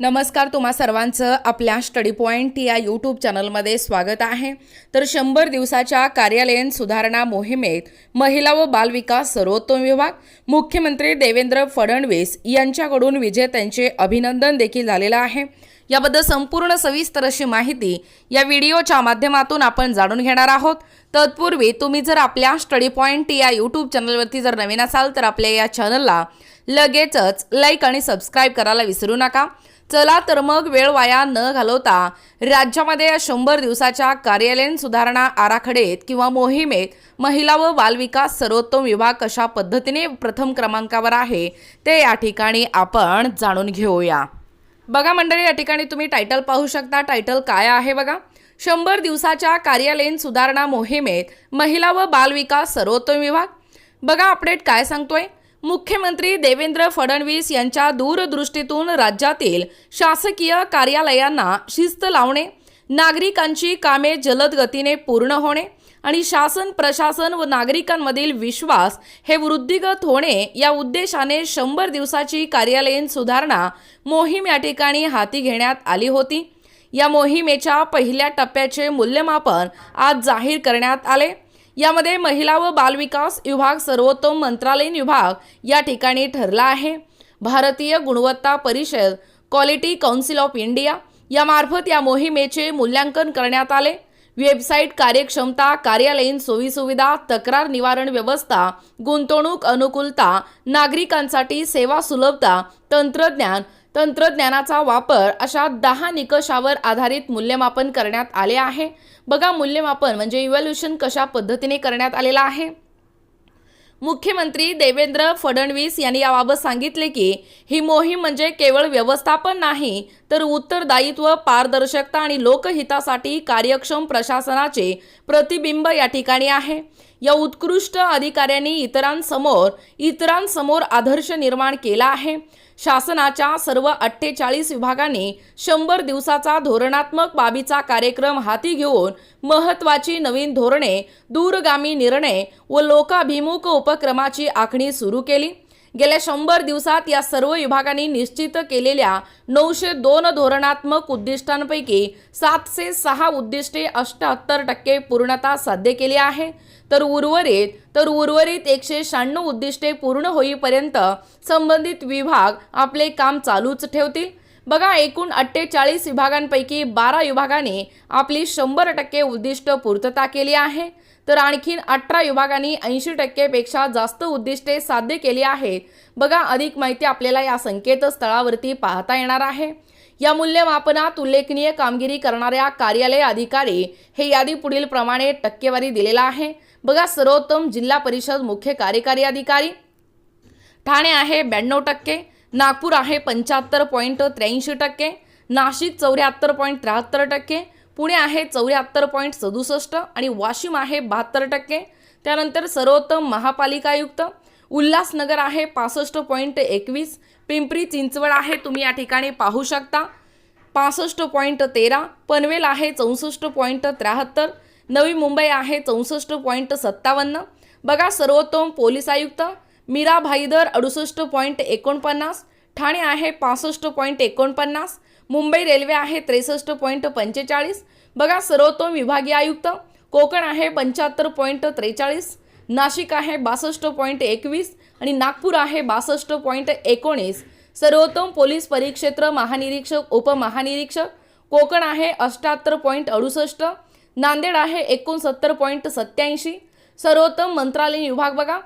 नमस्कार तुम्हा सर्वांचं आपल्या स्टडी पॉईंट या यूट्यूब चॅनलमध्ये स्वागत आहे. तर शंभर दिवसाच्या कार्यालयीन सुधारणा मोहिमेत महिला व बालविकास सर्वोत्तम विभाग मुख्यमंत्री देवेंद्र फडणवीस यांच्याकडून विजेत्यांचे अभिनंदन देखील झालेलं आहे. याबद्दल संपूर्ण सविस्तर अशी माहिती या व्हिडिओच्या माध्यमातून आपण जाणून घेणार आहोत. तत्पूर्वी तुम्ही जर आपल्या स्टडी पॉईंट या यूट्यूब चॅनलवरती जर नवीन असाल तर आपल्या या चॅनलला लगेचच लाईक आणि सबस्क्राईब करायला विसरू नका. चला तर मग वेळ वाया न घालवता राज्यामध्ये या शंभर दिवसाच्या कार्यालयीन सुधारणा आराखडेत किंवा मोहिमेत महिला व बालविकास सर्वोत्तम विभाग कशा पद्धतीने प्रथम क्रमांकावर आहे ते या ठिकाणी आपण जाणून घेऊया. बघा मंडळी या ठिकाणी तुम्ही टायटल पाहू शकता. टायटल काय आहे बघा? शंभर दिवसाच्या कार्यालयीन सुधारणा मोहिमेत महिला व बालविकास सर्वोत्तम विभाग. बघा अपडेट काय सांगतोय? मुख्यमंत्री देवेंद्र फडणवीस यांच्या दूरदृष्टीतून राज्यातील शासकीय कार्यालयांना शिस्त लावणे नागरिकांची कामे जलद गतीने पूर्ण होणे आणि शासन प्रशासन व नागरिकांमधील विश्वास हे वृद्धिगत होणे या उद्देशाने शंभर दिवसाची कार्यालयीन सुधारणा मोहीम या ठिकाणी हाती घेण्यात आली होती. या मोहिमेच्या पहिल्या टप्प्याचे मूल्यमापन आज जाहीर करण्यात आले. यामध्ये महिला व बालविकास विभाग सर्वोत्तम मंत्रालयीन विभाग या ठिकाणी ठरला आहे. भारतीय गुणवत्ता परिषद क्वालिटी काउन्सिल ऑफ इंडिया यामार्फत या मोहिमेचे मूल्यांकन करण्यात आले. वेबसाईट कार्यक्षमता कार्यालयीन सोयीसुविधा तक्रार निवारण व्यवस्था गुंतवणूक अनुकूलता नागरिकांसाठी सेवा सुलभता तंत्रज्ञान तंत्रज्ञानाचा वापर अशा दहा निकषावर आधारित मूल्यमापन करण्यात आले आहे. बघा मूल्यमापन म्हणजे इव्हॅल्युशन कशा पद्धतीने करण्यात आलेलं आहे? मुख्यमंत्री देवेंद्र फडणवीस यांनी याबाबत सांगितले की ही मोहीम म्हणजे केवळ व्यवस्थापन नाही तर उत्तरदायित्व पारदर्शकता आणि लोकहितासाठी कार्यक्षम प्रशासनाचे प्रतिबिंब या ठिकाणी आहे. या उत्कृष्ट अधिकाऱ्यांनी इतरांसमोर इतरांसमोर आदर्श निर्माण केला आहे. शासनाच्या सर्व अठ्ठेचाळीस विभागांनी शंभर दिवसाचा धोरणात्मक बाबीचा कार्यक्रम हाती घेऊन महत्त्वाची नवीन धोरणे दूरगामी निर्णय व लोकाभिमुख उपक्रमाची आखणी सुरू केली. गेल्या शंभर दिवसात या सर्व विभागांनी निश्चित केलेल्या नऊशे दोन धोरणात्मक उद्दिष्टांपैकी सातशे सहा उद्दिष्टे अष्ट्याहत्तर टक्के पूर्णता साध्य केली आहे. तर उर्वरित तर उर्वरित एकशे शहाण्णव उद्दिष्टे पूर्ण होईपर्यंत संबंधित विभाग आपले काम चालूच ठेवतील. बघा एकूण अठ्ठेचाळीस विभागांपैकी बारा विभागाने आपली शंभर टक्के उद्दिष्ट पूर्तता केली आहे. तर आणखीन अठरा विभागांनी ऐंशी टक्केपेक्षा जास्त उद्दिष्टे साध्य केली आहेत. बघा अधिक माहिती आपल्याला या संकेतस्थळावरती पाहता येणार आहे. या मूल्यमापनात उल्लेखनीय कामगिरी करणाऱ्या कार्यालय अधिकारी हे यादी पुढील प्रमाणे टक्केवारी दिलेला आहे. बघा सर्वोत्तम जिल्हा परिषद मुख्य कार्यकारी अधिकारी. ठाणे आहे ब्याण्णव टक्के. नागपूर आहे पंच्याहत्तर पॉईंट त्र्याऐंशी टक्के नाशिक चौऱ्याहत्तर पॉईंट त्र्याहत्तर टक्के पुणे आहे चौऱ्याहत्तर पॉईंट सदुसष्ट आणि वाशिम आहे बहात्तर टक्के. त्यानंतर सर्वोत्तम महापालिका आयुक्त उल्हासनगर आहे पासष्ट पॉईंट एकवीस पिंपरी चिंचवड आहे तुम्ही या ठिकाणी पाहू शकता. पासष्ट पॉईंट तेरा पनवेल आहे चौसष्ट पॉईंट त्र्याहत्तर नवी मुंबई आहे चौसष्ट पॉईंट सत्तावन्न. बघा सर्वोत्तम पोलीस आयुक्त मीरा भाईदर अडुसष्ट पॉईंट एकोणपन्नास ठाणे आहे पासष्ट पॉईंट एकोणपन्नास मुंबई रेल्वे आहे त्रेसष्ट पॉईंट पंचेचाळीस बघा सर्वोत्तम विभागीय आयुक्त कोकण आहे पंच्याहत्तर पॉईंट त्रेचाळीस नाशिक आहे बासष्ट पॉईंट एकवीस आणि नागपूर आहे बासष्ट पॉईंट एकोणीस. सर्वोत्तम पोलीस परिक्षेत्र महानिरीक्षक उपमहानिरीक्षक कोकण आहे अष्ट्याहत्तर पॉईंट अडुसष्ट नांदेड आहे एकोणसत्तर पॉईंट सत्याऐंशी सर्वोत्तम मंत्रालयीन विभाग बघा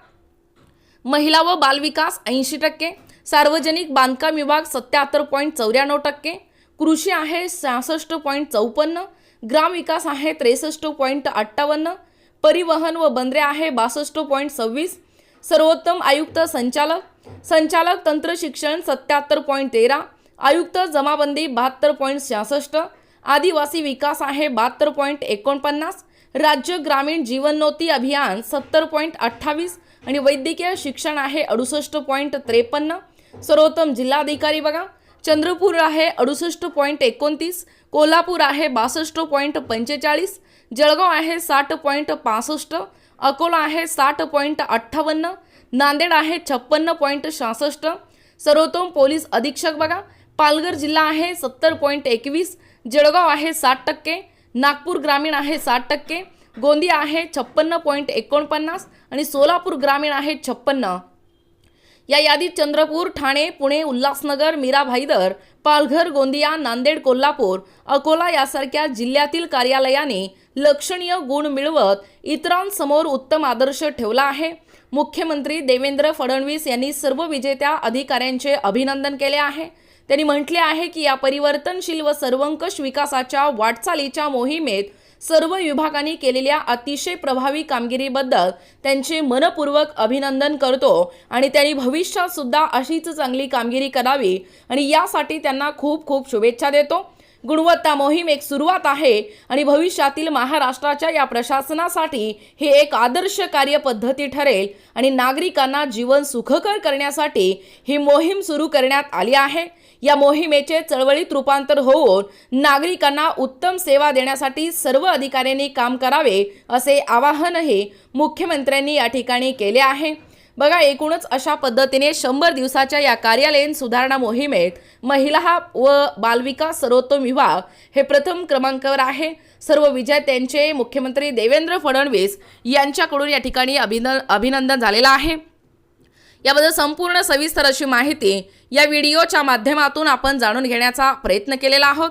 महिला व बालविकास ऐंशी टक्के सार्वजनिक बांधकाम विभाग सत्याहत्तर पॉईंट चौऱ्याण्णव टक्के कृषी आहे सहासष्ट पॉईंट चौपन्न ग्रामविकास आहे त्रेसष्ट पॉईंट अठ्ठावन्न परिवहन व बंदरे आहे बासष्ट पॉईंट सव्वीस सर्वोत्तम आयुक्त संचालक संचालक तंत्र शिक्षण सत्याहत्तर पॉईंट तेरा आयुक्त जमाबंदी बहात्तर पॉईंट सहासष्ट आदिवासी विकास आहे बहात्तर पॉईंट एकोणपन्नास राज्य ग्रामीण जीवनोन्नती अभियान सत्तर पॉईंट अठ्ठावीस आणि वैद्यकीय शिक्षण आहे अडुसष्ट पॉईंट त्रेपन्न. सर्वोत्तम जिल्हाधिकारी बघा. चंद्रपूर आहे अडुसष्ट पॉईंट एकोणतीस. कोल्हापूर आहे बासष्ट पॉईंट पंचेचाळीस. जळगाव आहे साठ पॉईंट पासष्ट. अकोला आहे साठ पॉईंट अठ्ठावन्न. नांदेड आहे छप्पन्न पॉईंट सहासष्ट. सर्वोत्तम पोलीस अधीक्षक बघा. पालघर जिल्हा आहे सत्तर पॉईंट एकवीस. जळगाव आहे साठ टक्के. नागपूर ग्रामीण आहे साठ टक्के. गोंदिया आहे छप्पन्न पॉईंट एकोणपन्नास आणि सोलापूर ग्रामीण आहे छप्पन्न. या यादीत चंद्रपूर ठाणे पुणे उल्हासनगर मीरा भाईदर पालघर गोंदिया नांदेड कोल्हापूर अकोला यासारख्या जिल्ह्यातील कार्यालयाने लक्षणीय गुण मिळवत इतरांसमोर उत्तम आदर्श ठेवला आहे. मुख्यमंत्री देवेंद्र फडणवीस यांनी सर्व विजेत्या अधिकाऱ्यांचे अभिनंदन केले आहे. त्यांनी म्हटले आहे की या परिवर्तनशील व सर्वंकष विकासाच्या वाटचालीच्या मोहिमेत सर्व विभागांनी केलेल्या अतिशय प्रभावी कामगिरीबद्दल त्यांचे मनपूर्वक अभिनंदन करतो आणि त्यांनी भविष्यात सुद्धा अशीच चांगली कामगिरी करावी आणि यासाठी त्यांना खूप खूप शुभेच्छा देतो. गुणवत्ता मोहीम एक सुरुवात आहे आणि भविष्यातील महाराष्ट्राच्या या प्रशासनासाठी हे एक आदर्श कार्यपद्धती ठरेल आणि नागरिकांना जीवन सुखकर करण्यासाठी ही मोहीम सुरू करण्यात आली आहे. या मोहिमेचे चळवळीत रूपांतर होऊन नागरिकांना उत्तम सेवा देण्यासाठी सर्व अधिकाऱ्यांनी काम करावे असे आवाहनही मुख्यमंत्र्यांनी या ठिकाणी केले आहे. बघा एकूणच अशा पद्धतीने शंभर दिवसाच्या या कार्यालयीन सुधारणा मोहिमेत महिला व बालविकास सर्वोत्तम विभाग हे प्रथम क्रमांकावर आहे. सर्व विजेत्यांचे मुख्यमंत्री देवेंद्र फडणवीस यांच्याकडून या ठिकाणी अभिन अभिनंदन झालेलं आहे. याबद्दल संपूर्ण सविस्तर अशी माहिती या व्हिडिओच्या माध्यमातून आपण जाणून घेण्याचा प्रयत्न केलेला आहोत.